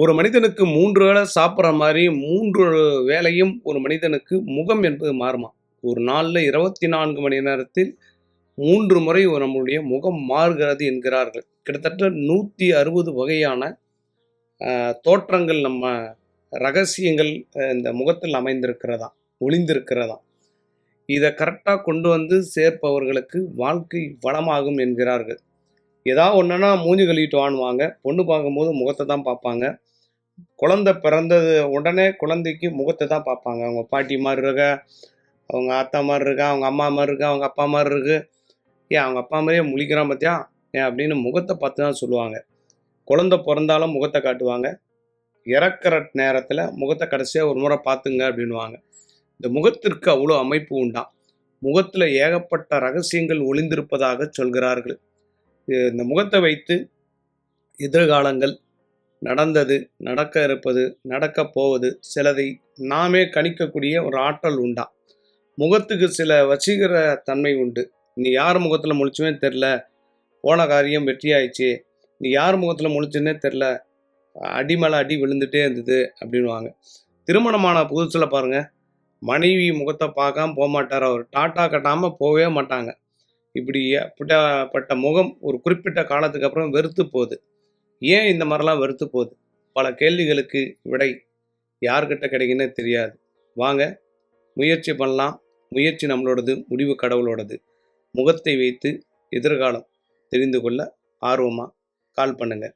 ஒரு மனிதனுக்கு மூன்று வேளை சாப்பிட்ற மாதிரி மூன்று வேளையும் ஒரு மனிதனுக்கு முகம் என்பது மாறுமா? ஒரு நாளில் இருபத்தி நான்கு மணி நேரத்தில் மூன்று முறை நம்மளுடைய நம்முடைய முகம் மாறுகிறது என்கிறார்கள். கிட்டத்தட்ட நூற்றி அறுபது வகையான தோற்றங்கள் நம்ம ரகசியங்கள் இந்த முகத்தில் அமைந்திருக்கிறதா ஒளிந்திருக்கிறதா இதை கரெக்டாக கொண்டு வந்து சேர்ப்பவர்களுக்கு வாழ்க்கை வளமாகும் என்கிறார்கள். ஏதாவது ஒன்றுனா மூஞ்சி கழுவிட்டு வாணுவாங்க பொண்ணு பார்க்கும்போது முகத்தை தான் பார்ப்பாங்க. குழந்தை பிறந்தது உடனே குழந்தைக்கு முகத்தை தான் பார்ப்பாங்க. அவங்க பாட்டி மாதிரி இருக்க அவங்க அத்தா மாதிரி இருக்கா அவங்க அம்மா மாதிரி இருக்கா அவங்க அப்பா மாதிரி இருக்கு. ஏன் அவங்க அப்பா மாதிரியே முழிக்கிறான் பார்த்தியா ஏன் அப்படின்னு முகத்தை பார்த்து தான் சொல்லுவாங்க. குழந்தை பிறந்தாலும் முகத்தை காட்டுவாங்க. இறக்குற நேரத்தில் முகத்தை கடைசியாக ஒரு முறை பார்த்துங்க அப்படின்வாங்க இந்த முகத்திற்கு அவ்வளோ அமைப்பு உண்டாம். முகத்தில் ஏகப்பட்ட ரகசியங்கள் ஒளிந்திருப்பதாக சொல்கிறார்கள். இந்த முகத்தை வைத்து எதிர்காலங்கள் நடந்தது நடக்க இருப்பது நடக்க போவது சிலதை நாமே கணிக்கக்கூடிய ஒரு ஆற்றல் உண்டா? முகத்துக்கு சில வசீகர தன்மை உண்டு. நீ யார் முகத்தில் முழிச்சுமே தெரில போன காரியம் வெற்றியாயிடுச்சு. நீ யார் முகத்தில் முழிச்சுன்னே தெரில அடி மேலே அடி விழுந்துட்டே இருந்தது அப்படின்வாங்க திருமணமான புதுசில் பாருங்கள் மனைவி முகத்தை பார்க்காம போக மாட்டார் அவர் டாட்டா கட்டாமல் போகவே மாட்டாங்க. இப்படி அப்படிப்பட்ட முகம் ஒரு குறிப்பிட்ட காலத்துக்கு அப்புறம் வெறுத்து போகுது. ஏன் இந்த மாதிரிலாம் வெறுத்து போகுது? பல கேள்விகளுக்கு விடை யார்கிட்ட கிடைக்குன்னே தெரியாது. வாங்க முயற்சி பண்ணலாம். முயற்சி நம்மளோடது முடிவு கடவுளோடது. முகத்தை வைத்து எதிர்காலம் தெரிந்து கொள்ள ஆர்வமாக கால் பண்ணுங்கள்